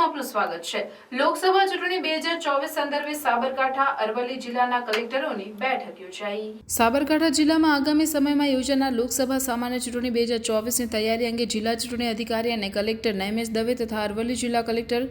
આપનું સ્વાગત છે. લોકસભા ચૂંટણી બે હજાર ચોવીસ સંદર્ભે સાબરકાંઠા, અરવલ્લી જિલ્લાના કલેક્ટરોની બેઠક યોજાઈ. સાબરકાંઠા જિલ્લામાં આગામી સમયમાં યોજાનાર લોકસભા સામાન્ય ચૂંટણી બે હજાર ચોવીસની તૈયારી અંગે જિલ્લા ચૂંટણી અધિકારી અને કલેક્ટર નૈમેશ દવે તથા અરવલ્લી જિલ્લા કલેક્ટર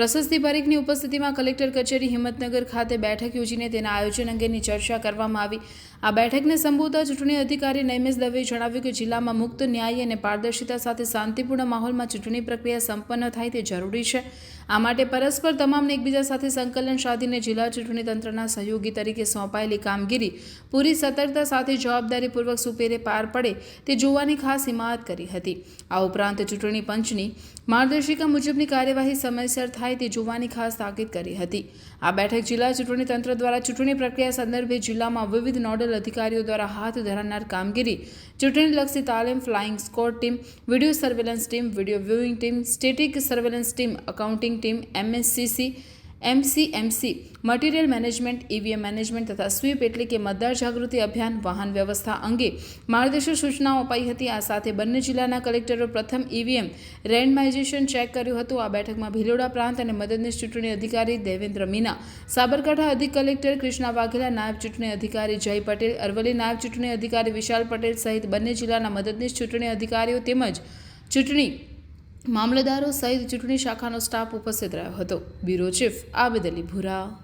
પ્રશસ્તિ પરીખની ઉપસ્થિતિમાં કલેક્ટર કચેરી હિંમતનગર ખાતે બેઠક યોજીને તેના આયોજન અંગેની ચર્ચા કરવામાં આવી. આ બેઠકને સંબોધતા ચૂંટણી અધિકારી નૈમેશ દવેએ જણાવ્યું કે જિલ્લામાં મુક્ત ન્યાયી અને પારદર્શિતા સાથે શાંતિપૂર્ણ માહોલમાં ચૂંટણી પ્રક્રિયા સંપન્ન થાય તે જરૂરી છે. આ માટે પરસ્પર તમામને એકબીજા સાથે સંકલન સાધીને જિલ્લા ચૂંટણી તંત્રના સહયોગી તરીકે સોંપાયેલી કામગીરી પૂરી સતર્કતા સાથે જવાબદારીપૂર્વક સુપેરે પાર પડે તે જોવાની ખાસ હિમાયત કરી હતી. આ ઉપરાંત ચૂંટણી પંચની માર્ગદર્શિકા મુજબની કાર્યવાહી સમયસર થાય તે જોવાની ખાસ તાકીદ કરી હતી. આ બેઠક જિલ્લા ચૂંટણી તંત્ર દ્વારા ચૂંટણી પ્રક્રિયા સંદર્ભે જિલ્લામાં વિવિધ નોડલ અધિકારીઓ દ્વારા હાથ ધરાનાર કામગીરી, ચૂંટણીલક્ષી તાલીમ, flying squad team, video surveillance team, video viewing team, static surveillance team, accounting team MSCC, MCMC, material management EVM management તથા સ્વીપ એટલે કે મતદાર જાગૃતિ અભિયાન વાહન વ્યવસ્થા અંગે માર્ગદર્શક સૂચનાઓ અપાઈ હતી. આ સાથે બંને જિલ્લાના કલેક્ટરો પ્રથમ ઈવીએમ રેન્ડમાઇઝેશન ચેક કર્યું હતું. આ બેઠકમાં ભિલોડા પ્રાંત અને મદદનીશ ચૂંટણી અધિકારી દેવેન્દ્ર મીના, સાબરકાંઠા અધિક કલેક્ટર કૃષ્ણા વાઘેલા, નાયબ ચૂંટણી અધિકારી જય પટેલ, અરવલ્લી નાયબ ચૂંટણી અધિકારી વિશાલ પટેલ સહિત બંને જિલ્લાના મદદનીશ ચૂંટણી અધિકારીઓ તેમજ ચૂંટણી મામલતદારો સહિત ચૂંટણી શાખાનો સ્ટાફ ઉપસ્થિત રહ્યો હતો. Bureau chief Abed Ali Bhura